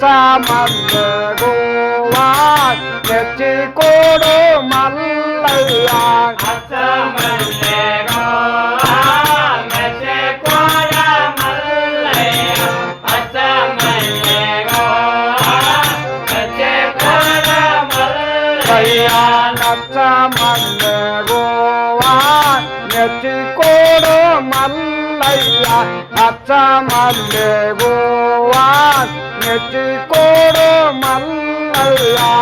ಅಚ್ಚಮಲ್ಲೋವಾ ನೆಚ್ಚಿ ಕೊಡು ಮಲ್ಲಯ್ಯ மல்லோவா நெச்சி கொடு மல்லையா அச்சமல்லேவோ போவார். நெற்றி கோடு மல்லா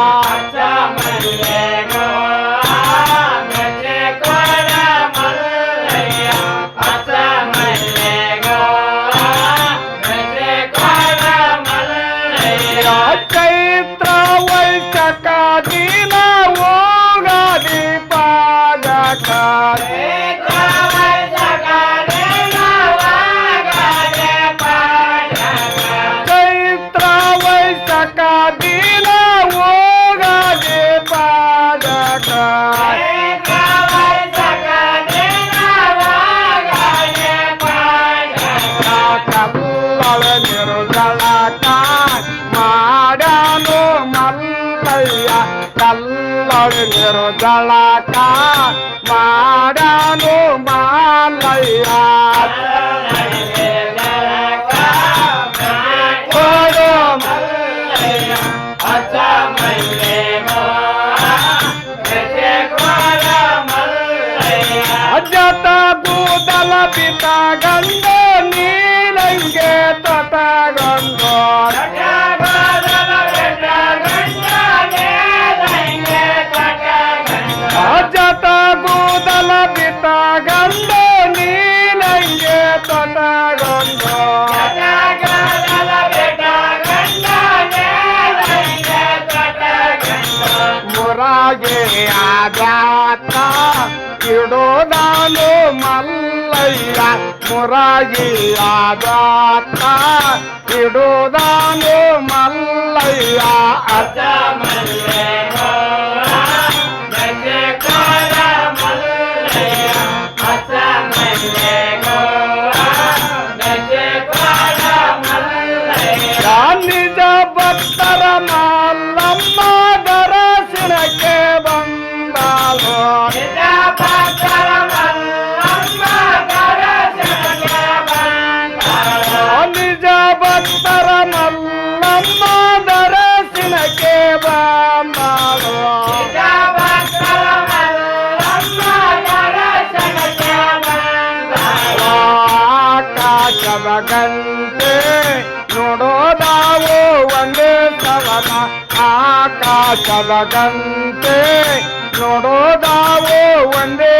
నిరుదలక మాడాను మాలయ్య. కోడు అజత గూదల పిత గంగ నీలంగే ಬಿಟ್ಟಾಗಂದು ನೀನಂಗೆ ತೊಡಗೊಂದು ಮುರಾಗಿಯಾದಾತ ಇಡೋದಾನು ಮಲ್ಲಯ್ಯ ಮುರಾಗಿಯಾದಾತ ಇಡೋದಾನು ಮಲ್ಲಯ್ಯ ಅದ ಮಲ್ಲಯ್ಯ ಕಲಗಂತೆ ನೋಡೋದಾವೋ ಒಂದೇ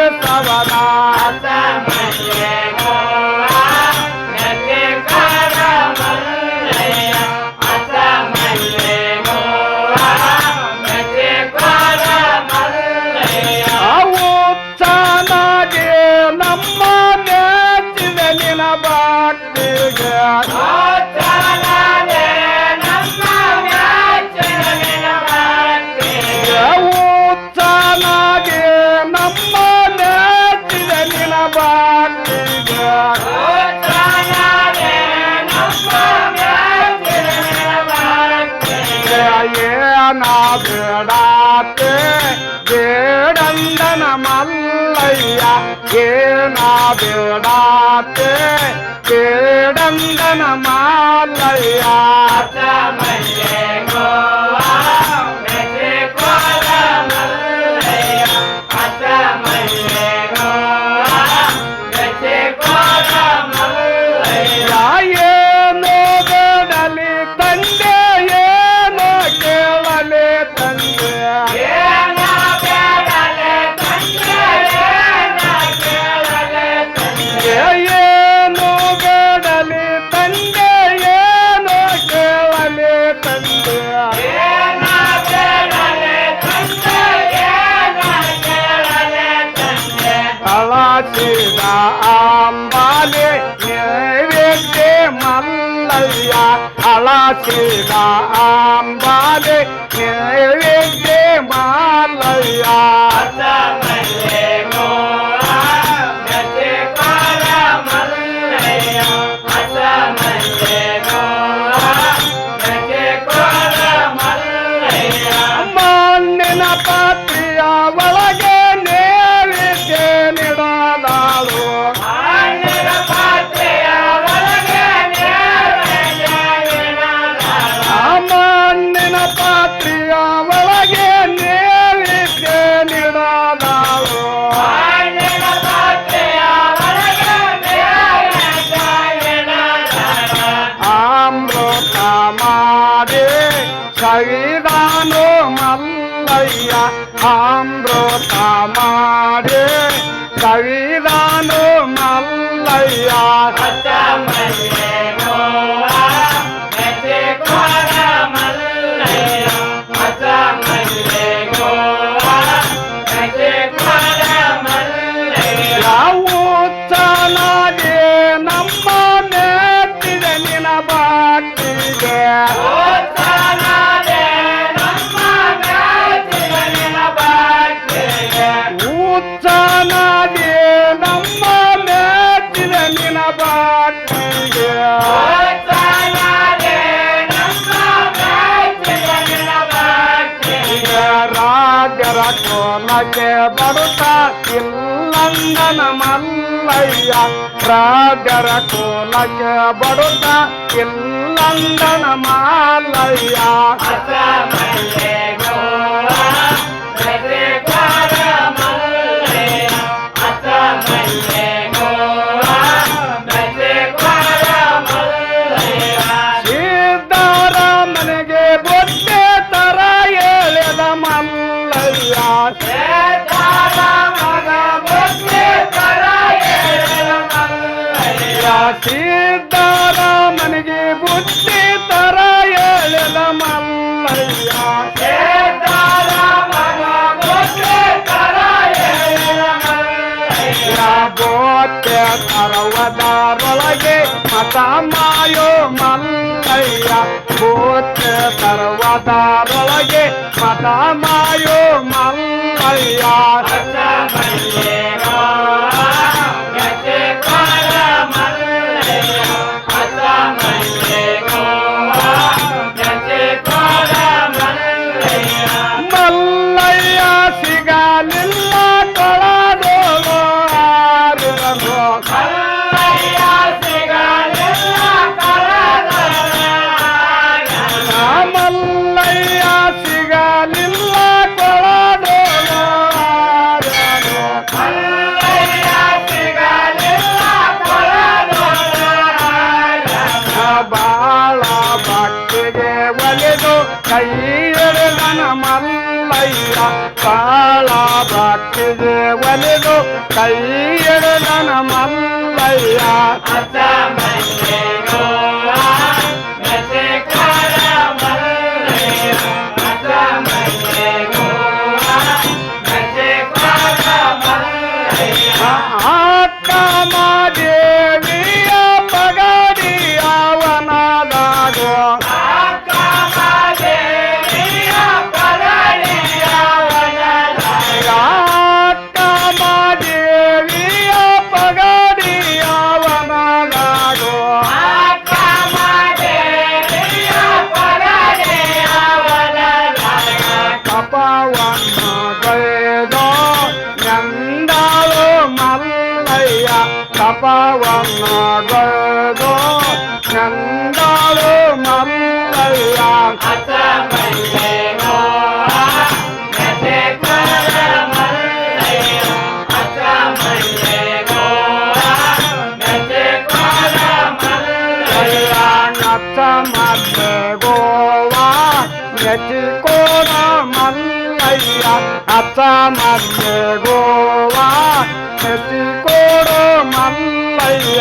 ಮಲ್ಲಯ್ಯ ಏನ ಬೇಡಾತೆ అంబాలే నేవేద్దే మల్లయ్య అలా శ్రీరా అంబాలే మల్లయ్య. आम्रतमा ಕೋಲಕ್ಕೆ ಬರುತ್ತಾ ಇಲ್ಲಂಗನ ಮಲ್ಲಯ್ಯ. ರಾಜರ ಕೋಲಕ್ಕೆ ಬರುತ್ತಾ ಇಲ್ಲಂಗನ ಮಲ್ಲಯ್ಯ. గుట్టి తరయల మల్లయ్యా ಗೋತೆ ತರವದಾರೊಳಗೆ ಮತ ಮಾಯೋ ಮಲ್ಲಯ್ಯ ಗೋತೆ ತರವದಾರೊಳಗೆ ಮತ ಮಾಯೋ ಮಲ್ಲಯ್ಯ கையடலன மல்லையா தபவம் நாடோ நந்தாலோ மரியாம் அத்தமையேனோ Atta madre goa, మల్లయ్య